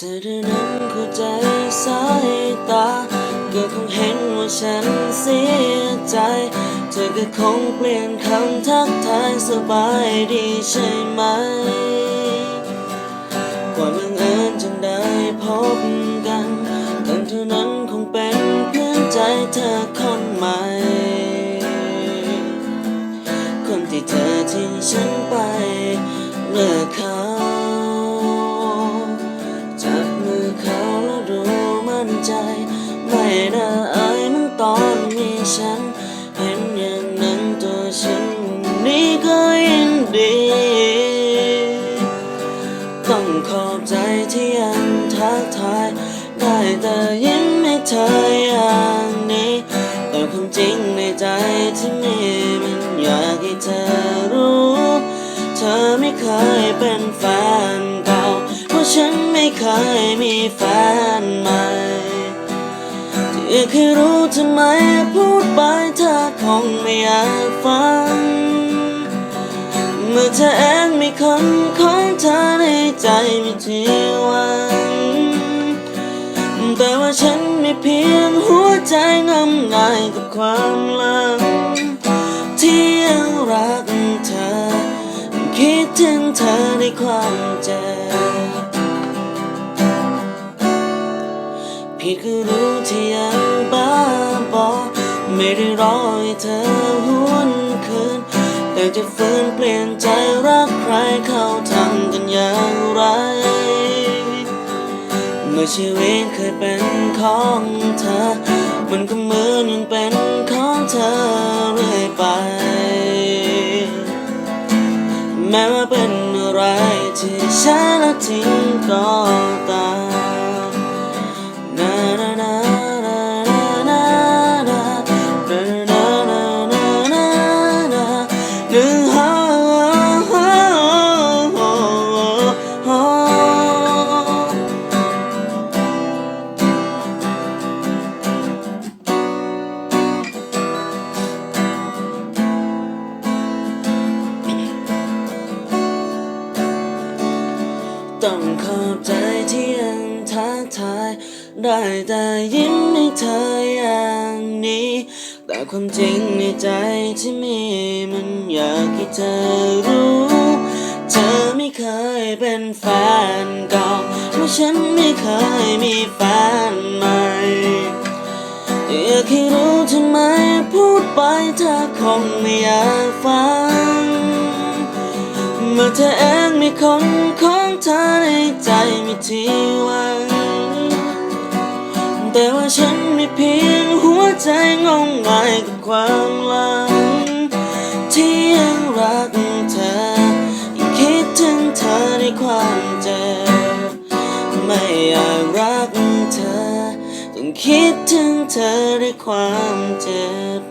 เธอได้นั้นเข้าใจสายตา ก็คงเห็นว่าฉันเสียใจ เธอก็คงเปลี่ยนคำทักทายสบายดีใช่ไหมความบังเอิญจึงได้พบกันกันเท่านั้นคงเป็นเพื่อนใจเธอคนใหม่ คนที่เธอทิ้งฉันไปเมื่อ ฉันเห็นอย่างนั้นตัวฉันนี้ก็ยินดี ต้องขอบใจที่ยังทักทาย ได้แต่ยิ้มให้เธออย่างนี้ แต่ความจริงในใจที่มีมันอยากให้เธอรู้ เธอไม่เคยเป็นแฟนเก่า เพราะฉันไม่เคยมีแฟน ใหม่ที่เคยรู้ทำไมพูดไปเธอคงไม่อยากฟัง เมื่อเธอเองมีคนของเธอในใจไม่ทีวังแต่ว่าฉันไม่เพียงหัวใจงมงายกับความหลัง ที่ยังรักเธอ คิดถึงเธอในความเจ็บผิดก็รู้ ไม่ได้รอให้เธอหวนคืนแต่จะฟื้นเปลี่ยนใจรักใครเขาทำกันอย่างไร เมื่อชีวิตเคยเป็นของเธอ มันก็เหมือนยังเป็นของเธอเรื่อยไป แม้ว่าเป็นอะไรที่ฉันละทิ้งก็ตาม ต้องขอบใจที่ยังทักทาย ได้แต่ยิ้มให้เธออย่างนี้ แต่ความจริงในใจที่มีมันอยากให้เธอรู้ เธอไม่เคยเป็นแฟนเก่าเพราะฉันไม่เคยมีแฟนใหม่อยากให้รู้ทำไมพูดไปเธอคงไม่อยากฟัง มื่อเธอเองมีคนของเธอในใจไม่ที่วังแต่ว่าฉันมีเพียงหัวใจงงงายกับความหลัง ที่ยังรักเธอ ยังคิดถึงเธอในความเจ็บไม่อยากรักเธอ ต้องคิดถึงเธอในความเจ็บ